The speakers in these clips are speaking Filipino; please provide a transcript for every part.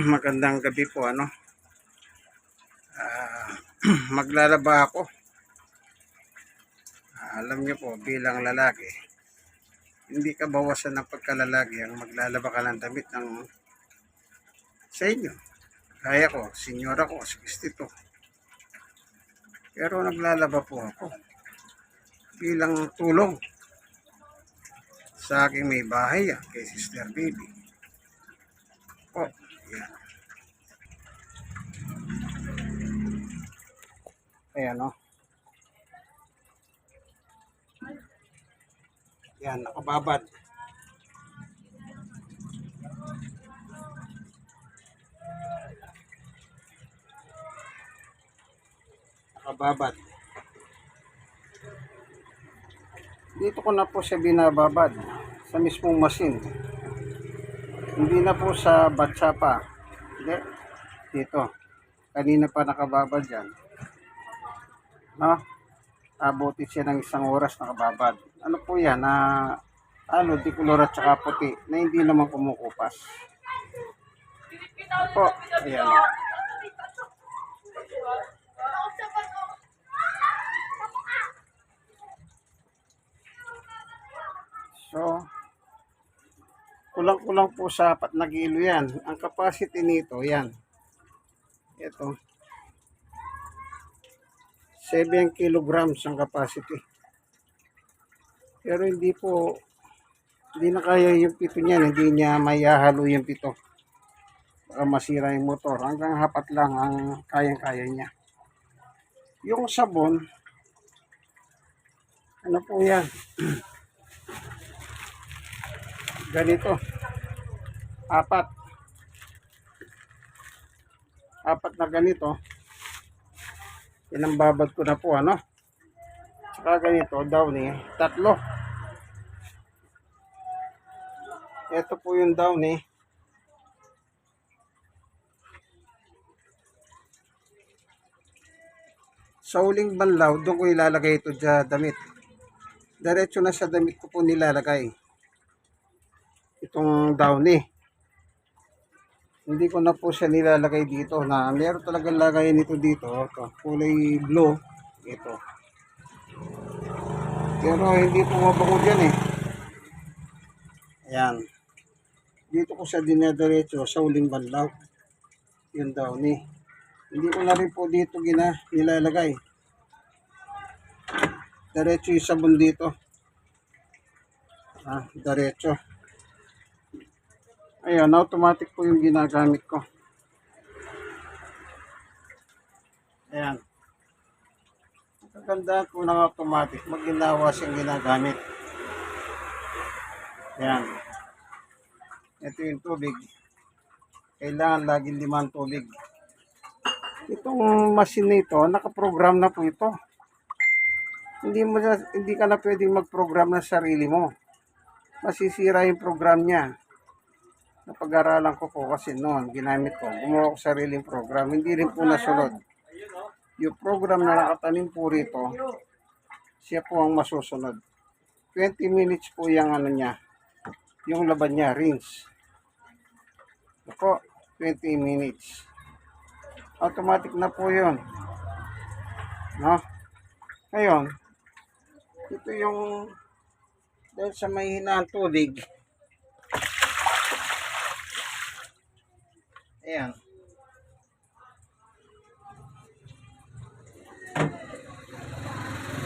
Magandang gabi po ano. Ah, maglalaba ako. Ah, alam niyo po bilang lalaki, hindi ka bawasan ng pagkalalaki ang maglalaba ka ng damit ng sa inyo. Kaya ko, senior ako, 62. Pero naglalaba po ako bilang tulong sa aking may bahay ah, kay Sister Baby. Ayan o. Yan, nakababad. Nakababad. Dito ko na po siya binababad sa mismong machine. Hindi na po sa batsa pa. Hindi. Dito. Kanina pa nakababad yan. No? Abuti siya ng isang oras nakababad. Ano po yan? Na ano, dikulor at saka puti na hindi naman kumukupas. Po, ayan. So, kulang-kulang po sa apat na yan. Ang capacity nito, yan. Ito. 7 kilograms ang capacity. Pero hindi po, hindi na kaya yung pito niya. Hindi niya mayahalo yung pito. Baka masira yung motor. Hanggang hapat lang ang kayang-kaya niya. Yung sabon, ano po yan? ganito apat apat na ganito pinambabad ko na po ano? Saka ganito downy tatlo. Ito po yung downy. Sa uling banlaw doon ko ilalagay ito sa damit. Diretso na sa damit ko po nilalagay. Itong downy. Hindi ko na po siya nilalagay dito na meron talagang lagay nito dito. Ito, kulay blue. Ito. Pero hindi po mabango dyan eh. Ayan. Dito ko siya dinadiretso sa uling banlaw. Yung downy. Hindi ko na rin po dito gina, nilalagay. Diretso yung sabon dito. Ah, diretso. Ayan, automatic po yung ginagamit ko. Ayan. Maganda po ng automatic. Maginawa siyang ginagamit. Ayan. Ito yung tubig. Kailangan laging limang tubig. Itong machine na ito, nakaprogram na po ito. Hindi mo hindi ka na pwedeng mag-program ng sarili mo. Masisira yung program niya napag-aralan ko po kasi noon, ginamit ko, gumawa ko sariling program, hindi rin po nasunod. Yung program na nakatanim po rito, siya po ang masusunod. 20 minutes po yung ano niya, yung laban niya, rinse. Ako, 20 minutes. Automatic na po yun. No? Ngayon, ito yung dahil sa may hinaan tubig, Ayan.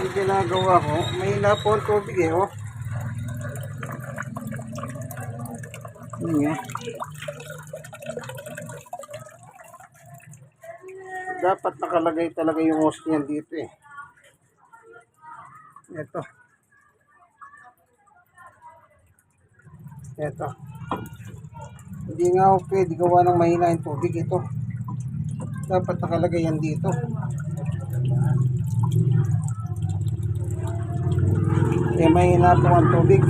Ang ginagawa ko, mahina po ang tubig eh, oh. Nga. Dapat nakalagay talaga yung hose niyan dito eh. Ito. Ito. Hindi nga ako pwede gawa ng mahina yung tubig ito. Dapat nakalagay yan dito. Eh mahina po ang tubig.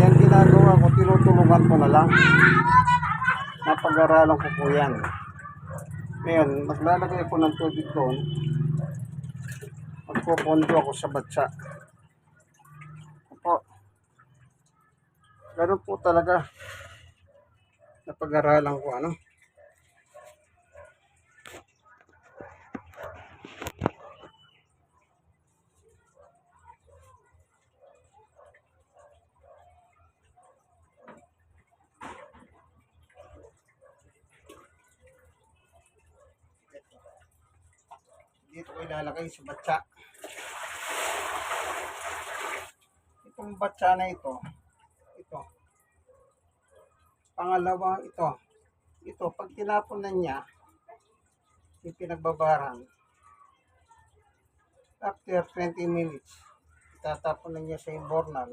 Yan ginagawa ko, tinutulungan ko na lang. Napag-aralan ko po yan. Ngayon, maglalagay ko ng tubig doon. Magpupondo ako sa batsa. Opo. Ganun po talaga. Napag-aralan ko ano. Dito ko ilalagay sa batsa. Itong batsa na ito, pangalawa ito, ito, pag tinapon na niya, yung pinagbabaran, after 20 minutes, itatapon niya sa imbornal,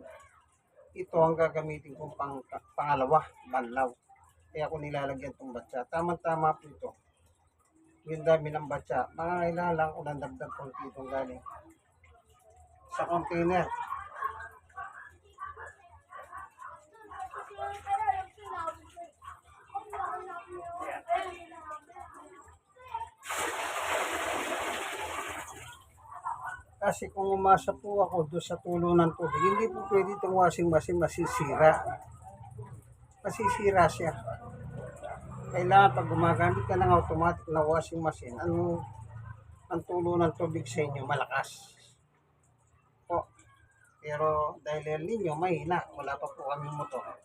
ito ang gagamitin kong pang, pangalawa, banlaw. Kaya ako nilalagyan itong batsa. Tama-tama po ito. Yung dami ng batsa. Mga lang kung ng dagdag konti itong galing sa container. Kasi kung umasa po ako doon sa tulo ng tubig, hindi po pwede itong washing machine masisira. Masisira siya. Kailangan pag gumagamit ka ng automatic na washing machine, ang, ang tulo ng tubig sa inyo malakas. Po. Pero dahil El Nino, mahina. Wala pa po kami motor.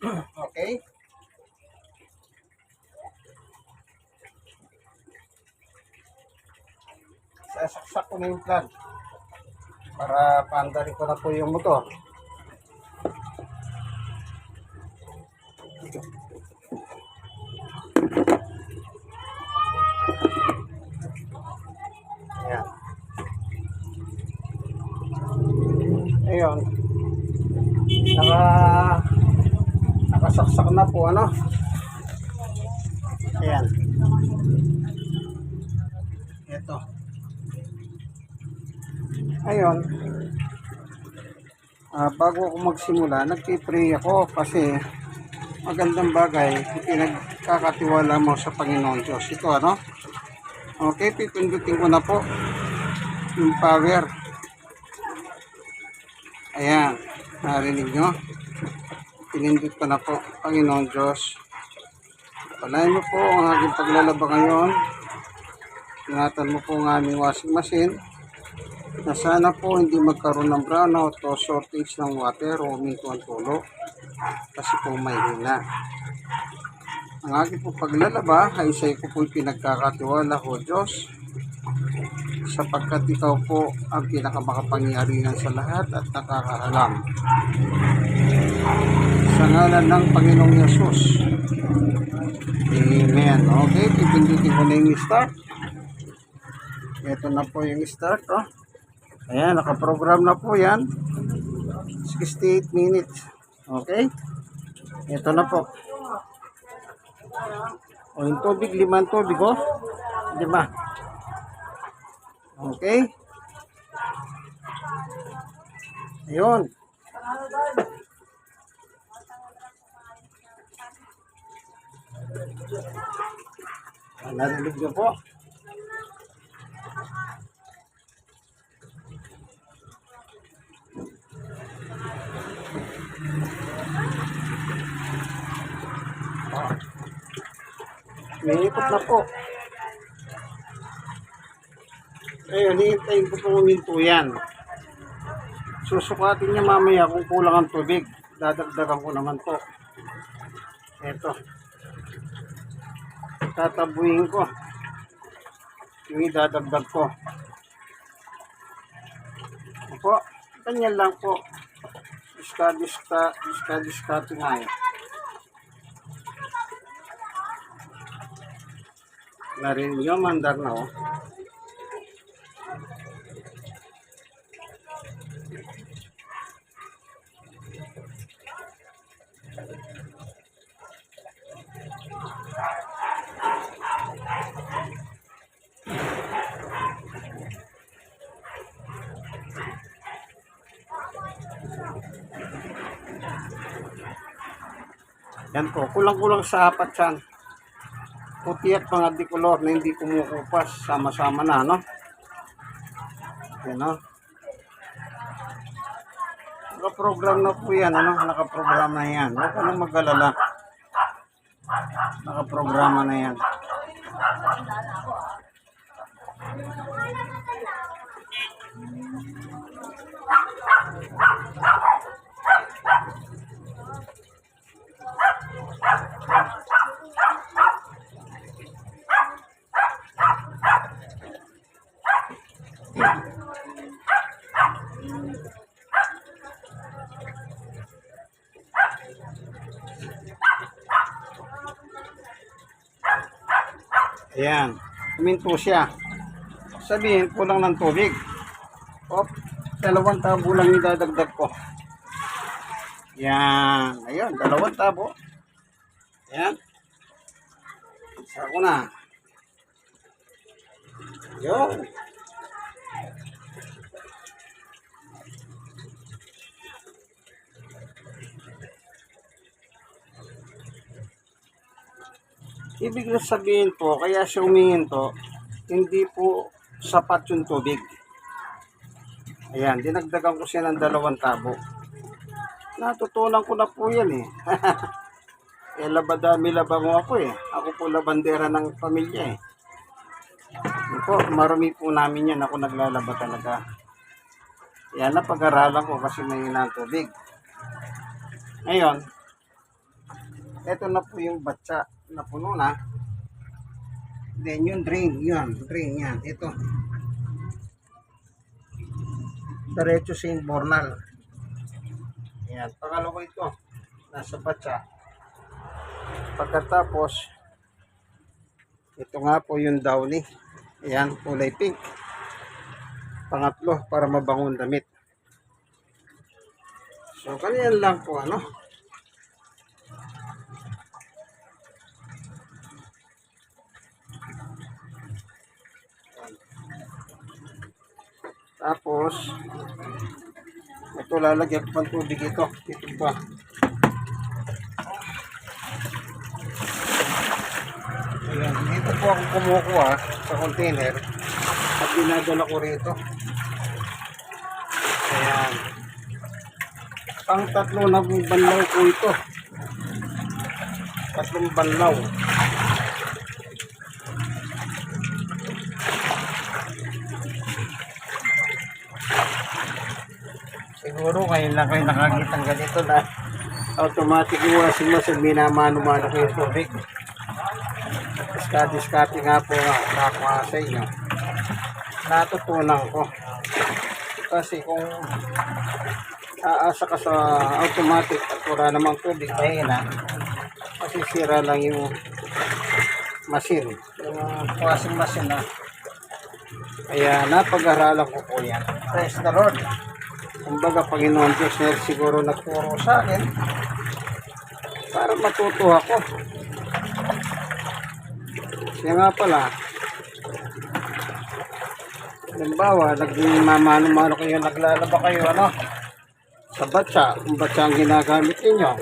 Okay? Sasaksak ko na yung plug para paandarin ko na po yung motor. Ayan. Ayun. Naka nakasaksak na po ano. Ayan. Ito. Ayun. Ah, bago ako magsimula, nagpipray ako kasi magandang bagay pinagkakatiwala mo sa Panginoon Diyos. Ito ano? Okay, pipindutin ko na po yung power. Ayan, narinig nyo? Pinindot ko na po, Panginoon Diyos. Palayan mo po ang aking paglalaba ngayon. Ingatan mo po ang aming washing machine na sana po hindi magkaroon ng brownout o shortage ng water o huminto ang tulo kasi po may hina. Ang aking po paglalaba ay sa iyo po pinagkakatiwala ho Diyos sapagkat ikaw po ang pinakamakapangyarihan sa lahat at nakakaalam. Sa ngalan ng Panginoong Yesus. Amen. Okay, pipindutin ko na yung start. Ito na po yung start. Oh. Ayan, nakaprogram na po yan. 68 minutes. Okay? Ito na po. O yung tubig, limang tubig, oh. Lima. Okay? Ayun. Narinig niyo po? Ah. May ikot na po. Ayun, hihintayin ko pong uminto yan. Susukatin niya mamaya kung kulang ang tubig. Dadagdagan ko naman po. Ito. Tatabuhin ko. Yung idadagdag ko. Opo, ganyan lang po. Diska, diska, diska, diska, tingay. Narinig nyo, mandar na oh. Yan po, kulang-kulang sa apat yan. Puti at mga dikolor na hindi kumukupas. Sama-sama na, no? Yan, no? Nakaprogram na po yan, ano? Nakaprogram na yan. Huwag ka nang mag-alala. Nakaprograma na yan. Ayan. Kuminto siya. Sabihin, kulang ng tubig. Op, dalawang tabo lang yung dadagdag ko. Yan. Ayun, dalawang tabo. Yan. Isa ko na. Yun. Ibig na sabihin po, kaya siya umihinto, hindi po sapat yung tubig. Ayan, dinagdagan ko siya ng dalawang tabo. Natutunan ko na po yan eh. eh labadami labango ako eh. Ako po labandera ng pamilya eh. Yun po, marami po namin yan. Ako naglalaba talaga. Yan na pag-aralan ko kasi may ang tubig. Ngayon, eto na po yung batsa na puno na. Then yung drain, yun, drain yan. Ito. Diretso sa imbornal. Yan, pangalawa ito. Nasa batsa. Pagkatapos, ito nga po yung downy. Ayan, kulay pink. Pangatlo, para mabangong damit. So, kanyan lang po, ano? Tapos, ito lalagyan ko ng tubig ito. Ito pa. Ayan, dito po ako kumukuha sa container at dinadala ko rito. Ayan. Pang tatlo na banlaw po ito. Tatlong banlaw. Siguro ngayon lang kayo nakakita ng ganito na automatic yung washing machine minamano-mano yung tubig. Diskarte-diskarte nga po nga nakakuha sa inyo. natutunan ko. Kasi kung aasa ka sa automatic at wala namang tubig, mahina, masisira lang yung machine. Yung washing machine na. Kaya napag-aralan ko po yan. Praise the Lord. Kumbaga, Panginoon Diyos na siguro nagturo sa akin para matuto ako. Siya nga pala, halimbawa, nagmamano-mano kayo, naglalaba kayo, ano, sa batsa, kung batsa ang ginagamit ninyo,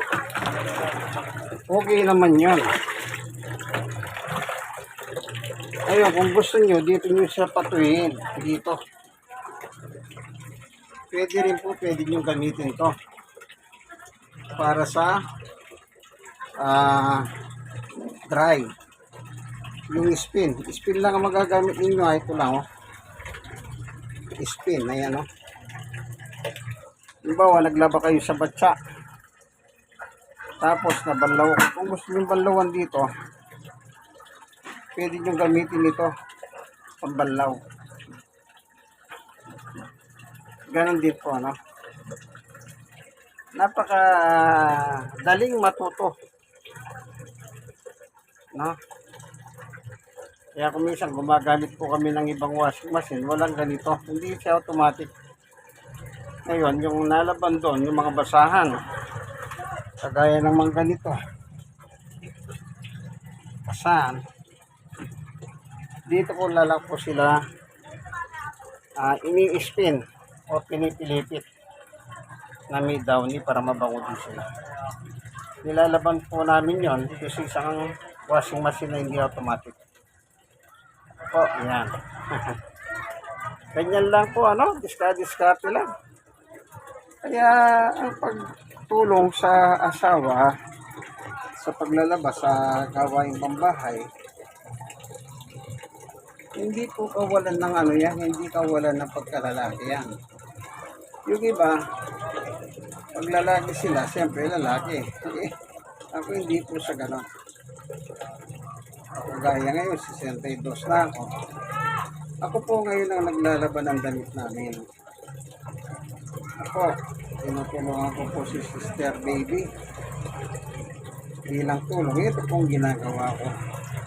okay naman yun. Ayun, kung gusto nyo, dito nyo siya patuhin. Dito. Pwede rin po, pwede nyo gamitin to. Para sa ah dry. Yung spin. Spin lang ang magagamit ninyo. Ay, ito lang, oh. Spin. Ayan, oh. Halimbawa, naglaba kayo sa batsa. Tapos, nabanlaw. Kung gusto nyo banlawan dito, pwede nyo gamitin ito pambanlaw. Ganon din po, ano? Napaka daling matuto. No? Kaya kung gumagamit po kami ng ibang washing machine, walang ganito. Hindi siya automatic. Ngayon, yung nalaban doon, yung mga basahan, kagaya ng mga ganito. Basahan. Dito ko lalak po sila ah, ini-spin o pinipilipit na may downy para mabango din sila. Nilalaban po namin yon dito sa isang washing machine na hindi automatic. Po, yan. Ganyan lang po, ano? Diskarte-diskarte lang. Kaya, ang pagtulong sa asawa sa paglalaba sa gawaing pambahay, hindi po kawalan ng ano yan, hindi kawalan ng pagkalalaki yan. Yung iba, pag lalaki sila, siyempre lalaki. Eh, ako hindi po sa ganon. Ako gaya ngayon, 62 na ako. Ako po ngayon ang naglalaban ng damit namin. Ako, tinutulungan ko po si Sister Baby. Bilang tulong, ito pong ginagawa ko.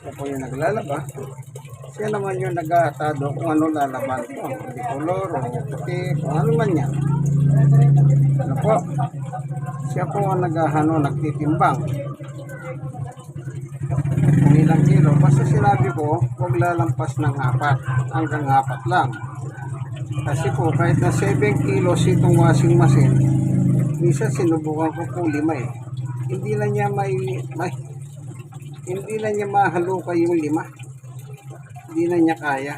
Ako po yung naglalaba. Siya naman yung nag-aatado kung ano lalaban ko. Hindi color o puti, kung ano man yan. Ano po? Siya po ang nag-ano, nagtitimbang. Kung ilang kilo. Basta sinabi ko, huwag lalampas ng apat. Hanggang apat lang. Kasi po, kahit na 7 kilos itong washing machine, minsan sinubukan ko po lima eh. Hindi na niya may, may hindi na niya mahaluka yung lima. Hindi na niya kaya.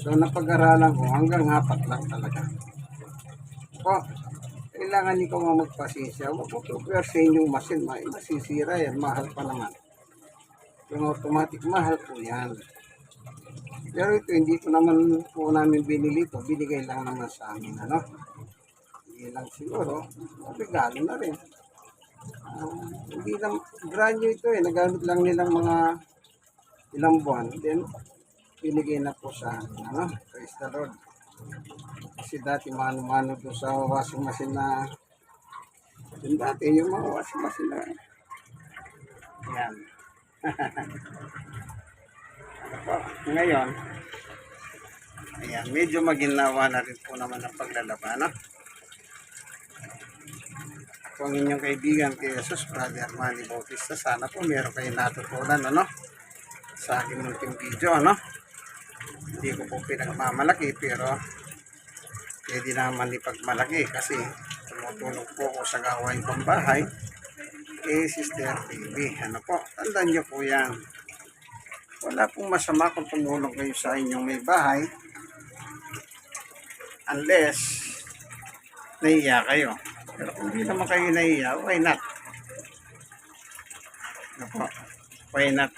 So, napag-aralan ko hanggang apat lang talaga. Po, kailangan ikaw nga magpasensya. Huwag mo tupersin yung machine. Ma masisira yan. Mahal pa naman. Yung automatic, mahal po yan. Pero ito, hindi ko naman po namin binili ito. Binigay lang naman sa amin, ano? Hindi lang siguro. Regalo na rin. Ah, hindi lang, brand new ito eh. Nagamit lang nilang mga ilang buwan. Then, binigay na po sa ano? Praise the Lord. Kasi dati mano-mano doon sa washing machine na yung dati yung mga washing machine na yan. Po, ngayon, ayan, medyo maginawa na rin po naman ang paglalaba, no? Ako ang inyong kaibigan kay Jesus, Brother Manny Bautista. Sana po meron kayong natutunan, ano? Sa aking munting video, ano? Hindi ko po pinagmamalaki, pero pwede naman ipagmalaki kasi tumutulong po ako sa gawain pambahay eh Sister Baby. Ano po, tandaan niyo po yan. Wala pong masama kung tumulong kayo sa inyong may bahay unless naiya kayo. Pero kung hindi naman kayo naiya, why not? Ano po, why not?